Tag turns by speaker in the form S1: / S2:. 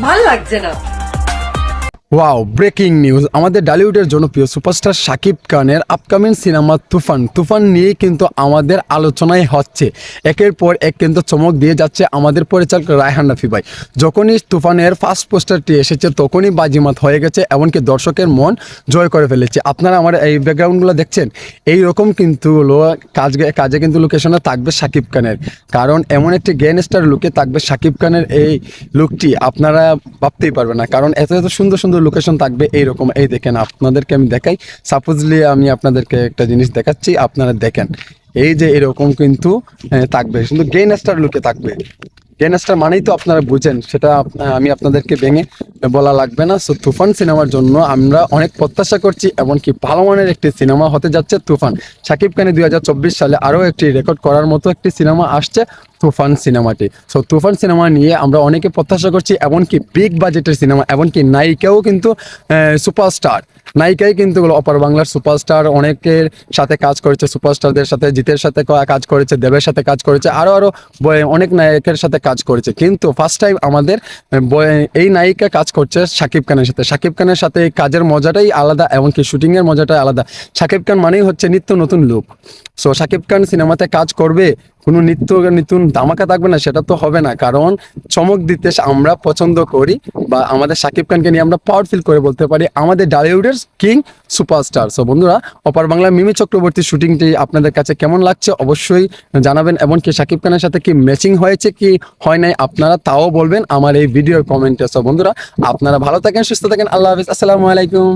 S1: ভালো লাগছে না।
S2: ওয়াও ব্রেকিং নিউজ আমাদের ডালিউডের জনপ্রিয় সুপারস্টার শাকিব খানের আপকামিং সিনেমা তুফান। তুফান নিয়ে কিন্তু আমাদের আলোচনায় হচ্ছে। একের পর এক কিন্তু চমক দিয়ে যাচ্ছে আমাদের পরিচালক রায়হান রাফি ভাই। যখনই তুফানের ফার্স্ট পোস্টারটি এসেছে, তখনই বাজিমাত হয়ে গেছে, এমনকি দর্শকের মন জয় করে ফেলেছে। আপনারা আমার এই ব্যাকগ্রাউন্ডগুলো দেখছেন? এই রকম কিন্তু কাজ, কাজে কিন্তু লোকেশনে থাকবে শাকিব খানের। কারণ এমন একটি গ্যান স্টার লুকে থাকবে শাকিব খানের এই লুকটি আপনারা ভাবতেই পারবেন না। কারণ এত এত সুন্দর সুন্দর লোকেশন থাকবে এইরকম। এই দেখেন, আপনাদেরকে আমি দেখাই। সাপোজলি আমি আপনাদেরকে একটা জিনিস দেখাচ্ছি, আপনারা দেখেন। এই যে এরকম কিন্তু থাকবে। কিন্তু গেন স্টার লুকে থাকবে। গেন স্টার মানেই তো আপনারা বুঝেন, সেটা আমি আপনাদেরকে ভেঙে বলা লাগবে না। সো তুফান সিনেমার জন্য আমরা অনেক প্রত্যাশা করছি, এমনকি ভালো মানের একটি সিনেমা হতে যাচ্ছে তুফান। শাকিব খানের দুই সালে আরও একটি রেকর্ড করার মতো একটি সিনেমা আসছে তুফান সিনেমাটি। সো তুফান সিনেমা নিয়ে আমরা অনেকে প্রত্যাশা করছি, এমনকি বিগ বাজেটের সিনেমা, এমনকি নায়িকাও কিন্তু সুপারস্টার। নায়িকাই কিন্তু অপার বাংলার সুপারস্টার, অনেকের সাথে কাজ করেছে সুপারস্টারদের সাথে, জিতের সাথে কাজ করেছে, দেবের সাথে কাজ করেছে আরও আরও অনেক নায়কের সাথে কাজ করেছে। কিন্তু ফার্স্ট টাইম আমাদের এই নায়িকা কাজ করছে শাকিব খানের সাথে। শাকিব খানের সাথে এই কাজের মজাটাই আলাদা, এমনকি শুটিংয়ের মজাটাই আলাদা। সাকিব খান মানেই হচ্ছে নিত্য নতুন লুক। সো সাকিব খান সিনেমাতে কাজ করবে কোনো নিত্য নতুন ধামাকা থাকবে না, সেটা তো হবে না। কারণ চমক দিতে আমরা পছন্দ করি বা আমাদের শাকিব খানকে নিয়ে আমরা পাওয়ারফুল করে বলতে পারি আমাদের ডালিউডের কিং সুপারস্টার সো বন্ধুরা, অপার বাংলা মিমি চক্রবর্তী শুটিংটি আপনাদের কাছে কেমন লাগছে অবশ্যই জানাবেন। এমনকি শাকিব খানের সাথে কি ম্যাচিং হয়েছে কি হয় নাই আপনারা তাও বলবেন আমার এই ভিডিওর কমেন্টে সো বন্ধুরা, আপনারা ভালো থাকেন, সুস্থ থাকেন, আল্লাহ হাফিজ, আসসালামু আলাইকুম।